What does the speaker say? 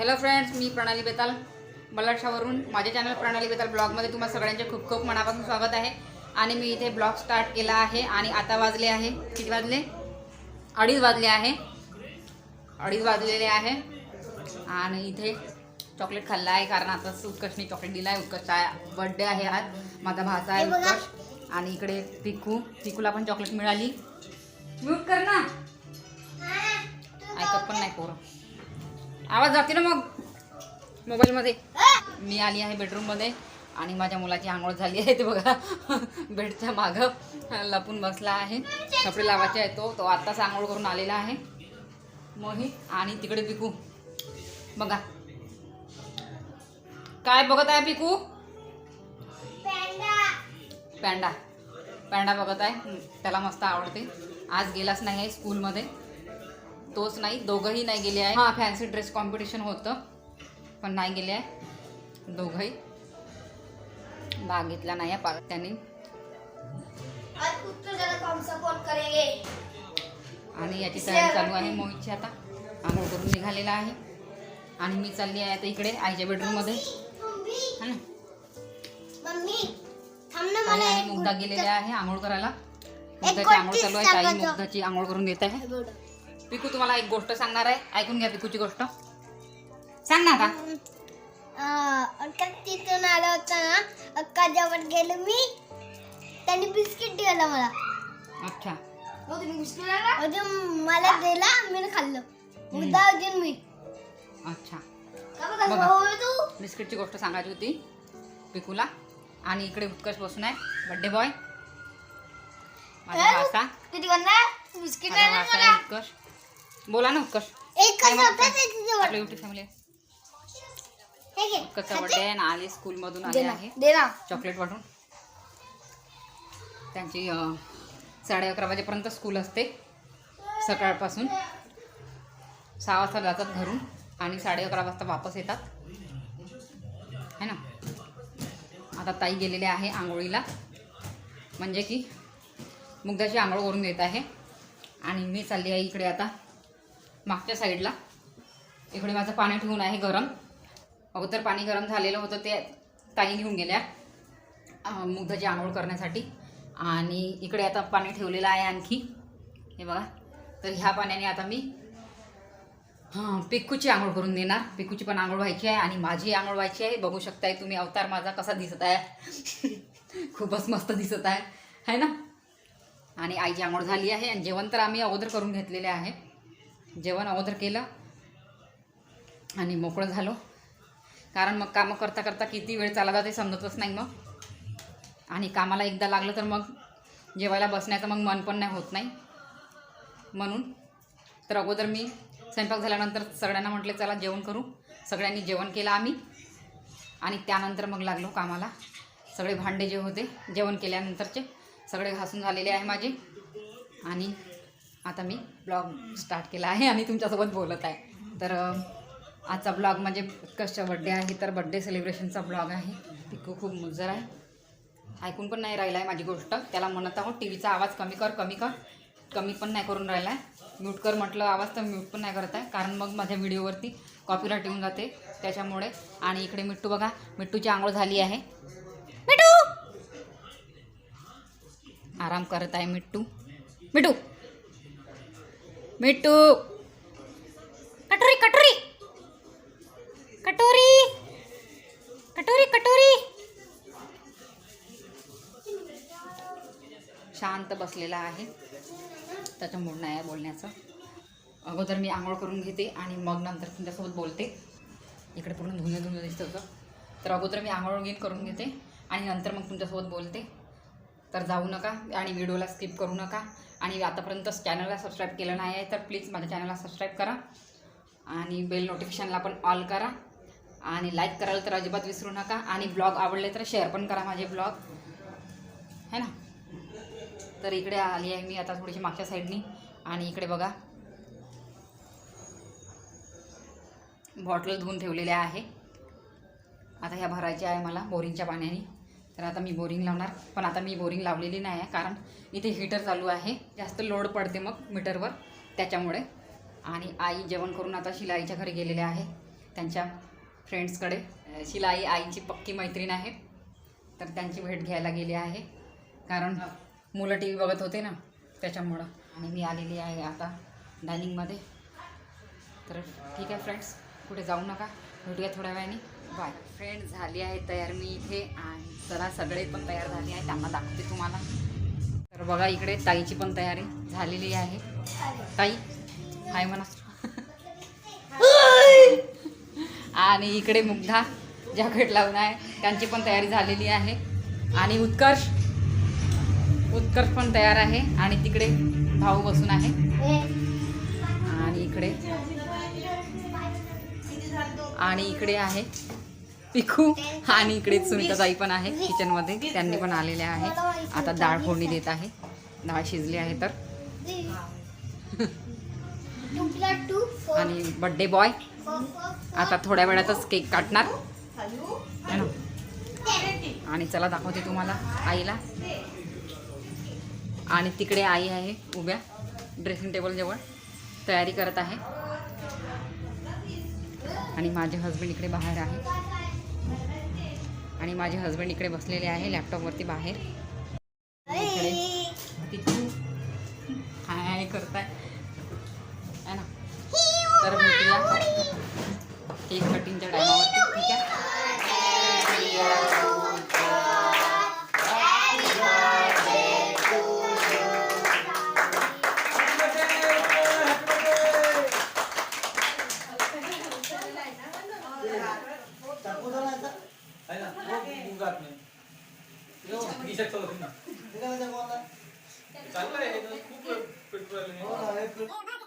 Hello friends मी प्रणाली बेताल. बलाक्षावरून माझ्या चॅनल प्रणाली बेताल ब्लॉगमध्ये तुम्हाला सगळ्यांचे खूप खूप मनापासून स्वागत आहे. आणि मी इथे ब्लॉग स्टार्ट केला आहे आणि आता वाजले आहे. किती वाजले? अडीच वाजले आहे. अडीच वाजलेले आहे. आणि इथे चॉकलेट खाल्लं आहे कारण आता उत्कर्षने चॉकलेट दिलं आहे उत्कर्षचा बर्थडे आहे आज. माझा भाचा आहे उत्कर्ष. आणि इकडे पिकू. पिकूला पण चॉकलेट मिळाली. म्यूट कर ना. ऐकत पण नाही पोरं. आवाज जाते ना मग. मोबाईलमध्ये. मी आली आहे बेडरूममध्ये आणि माझ्या मुलाची आंघोळ झाली आहे ते बघा. बेडच्या मागं लपून बसला आहे. कपडे लावायचे आहे तो. तो आत्ताच आंघोळ करून आलेला आहे. मोहित आणि तिकडे पिकू. बघा. काय बघत आहे पिकू? पॅन्डा पॅन्डा बघत आहे. त्याला मस्त आवडते. आज गेलाच नाही आहे स्कूलमध्ये तोच नाही दोघंही नाही गेले आहे. हां. फॅन्सी ड्रेस कॉम्पिटिशन होतं पण नाही गेले आहे. दोघंही. भाग घेतला नाही आहे पालक त्यांनी. आज उत्तर जरा कम सपोर्ट करेंगे? आणि याची तयारी चालू आहे मोहितची आता. आंघोळ करून निघालेला आहे. आणि मी चालली आहे आता इकडे आईच्या बेडरूममध्ये मम्मी. है ना? आणि एक मुग्धा गेलेले आहे आंघोळ करायला. मुग्धाची आंघोळ चालू आहे ताई सांगायचं. मुग्धाची आंघोळ करून घेत आहे. पिकू तुम्हाला एक गोष्ट सांगणार आहे. ऐकून घ्या पिकूची गोष्ट. सांग ना का अं, अक्का तिथून आला होता ना. अक्का जवळ गेलो मी. त्यांनी बिस्किट दिलं मला. अच्छा. अजून मला दिला मी खाल्लं. मुद्दा अजून मी. अच्छा. का बघा. बघा. तू. बिस्किटची गोष्ट सांगायची होती पिकूला. आणि इकडे उत्कर्ष बसून आहे. बड्डे बॉय माझा किती गंदा बिस्किट माझा आहे उत्कर्ष. बोला ना उत्कर्ष. आपल्या युट्यूब फॅमिली हे. उत्कर्षचा आहे आणि आली स्कूलमधून आले ना, आहे. दे ना. चॉकलेट वाटून. त्यांची साडे अकरा वाजेपर्यंत स्कूल असते. सकाळपासून. सहा वाजता जातात घरून आणि साडे अकरा वाजता वापस येतात. है ना? आता ताई गेलेले आहे आंघोळीला. म्हणजे की मुग्धाची आंघोळ करून देत आहे. आणि मी चालली आहे इकडे आता. मागच्या साईडला. इकडे माझं पाणी ठेवून आहे गरम. अगोदर पाणी गरम झालेलं होतं ते ताई घेऊन गेल्या अं, मुग्धाची आंघोळ करण्यासाठी. आणि इकडे आता पाणी ठेवलेलं आहे आणखी. हे बघा. तर ह्या पाण्याने आता मी हां पिक्कूची आंघोळ करून देणार. पिक्कूची पण आंघोळ व्हायची आहे आणि माझी आंघोळ व्हायची आहे. बघू शकताय तुम्ही अवतार माझा कसा दिसत आहे. खूपच मस्त दिसत आहे. है ना? आणि आईची आंघोळ झाली आहे आणि जेवण तर आम्ही अगोदर करून घेतलेले आहे. जेवण अगोदर केलं आणि मोकळं झालो. कारण मग कामं करता करता किती वेळ चालला जाते समजतच नाही मग. आणि कामाला एकदा लागलं तर मग जेवायला बसण्याचं मग मन पण नाही होत नाही. म्हणून तर अगोदर मी स्वयंपाक झाल्यानंतर सगळ्यांना म्हटले चला जेवण करू. सगळ्यांनी जेवण केलं आम्ही. आणि त्यानंतर मग लागलो कामाला. सगळे भांडे जे होते जेवण केल्यानंतरचे सगळे घासून झालेले आहे माझे. आणि आता मी ब्लॉग स्टार्ट केला आहे आणि तुमच्यासोबत बोलत आहे. तर आजचा ब्लॉग म्हणजे उत्कर्षचा बड्डे आहे तर बड्डे सेलिब्रेशनचा ब्लॉग आहे. पिकू खूप मुजर आहे. ऐकून पण नाही राहिला आहे माझी गोष्ट. त्याला म्हणत आहोत टी व्हीचा आवाज कमी कर कमी कर. कमी पण नाही करून राहिला आहे म्यूट कर म्हटलं आवाज तर म्यूट पण नाही करत आहे. कारण मग माझ्या व्हिडिओवरती कॉपीराईट येऊन जाते त्याच्यामुळे. आणि इकडे मिट्टू बघा मिट्टूची आंघोळ झाली आहे. मिट्टू! आराम करत आहे मिट्टू. मिट्टू! मिट्टू कटोरी कटोरी. कटोरी. कटोरी कटोरी. शांत बसलेला आहे. त्याच्या मूड नाही आहे बोलण्याचं. अगोदर मी आंघोळ करून घेते आणि मग नंतर तुमच्यासोबत बोलते. इकडे पूर्ण धुणं धुणं दिसतं होतं. तर अगोदर मी आंघोळ घेत करून घेते आणि नंतर मग तुमच्यासोबत बोलते. तर जाऊ नका आणि व्हिडिओला स्किप करू नका. आणि आतापर्यंत चॅनलला सबस्क्राईब केलं नाही आहे तर प्लीज माझ्या चॅनलला सबस्क्राईब करा. आणि बेल नोटिफिकेशनला पण ऑल करा. आणि लाईक करायला तर अजिबात विसरू नका. आणि ब्लॉग आवडले तर शेअर पण करा माझे ब्लॉग है ना? तर इकडे आली आहे मी आता थोडीशी मागच्या साईडनी आणि इकडे बघा. बॉटल धुवून ठेवलेल्या आहे. आता ह्या भरायच्या आहे मला बोरिंगच्या पाण्याने. तर आता मी बोरिंग लावणार पण आता मी बोरिंग लावलेली नाही आहे कारण इथे हीटर चालू आहे. जास्त लोड पडते मग मीटरवर त्याच्यामुळे. आणि आई जेवण करून आता शिलाईच्या घरी गेलेले आहे त्यांच्या फ्रेंड्सकडे शिलाई आईची पक्की मैत्रीण आहे तर त्यांची भेट घ्यायला गेली आहे. कारण मुलं टी व्ही बघत होते ना त्याच्यामुळं. आणि मी आलेली आहे आता डायनिंगमध्ये तर ठीक आहे फ्रेंड्स कुठे जाऊ नका. भेटूया थोड्या वेळाने. बाय फ्रेंड झाली आहे तयार मी इथे आणि चला सगळे पण तयार झाले आहे त्यांना दाखवते तुम्हाला. तर बघा इकडे ताईची पण तयारी झालेली आहे. ताई हाय म्हणा. आणि इकडे मुग्धा जॅकेट लावून आहे. त्यांची पण तयारी झालेली आहे. आणि उत्कर्ष उत्कर्ष पण तयार आहे. आणि तिकडे भाऊ बसून आहे. आणि इकडे आहे पिकू आणि इकडे सुनीताताई पण आहे किचनमध्ये. त्यांनी पण आलेले आहे. आता डाळ फोडणी देत आहे. डाळ शिजली आहे तर. आणि बड्डे बॉय आता थोड्या वेळातच केक काटणार. आणि चला दाखवते तुम्हाला आईला. आणि तिकडे आई आहे उभ्या. ड्रेसिंग टेबल जवळ. तयारी करत आहे. आणि माझे हजबंड इकडे बाहेर आहे. आणि माझे हजबंड इकडे बसलेले आहे लॅपटॉपवरती बाहेर. काय करताय. ना? तर भेटूया É pra mim.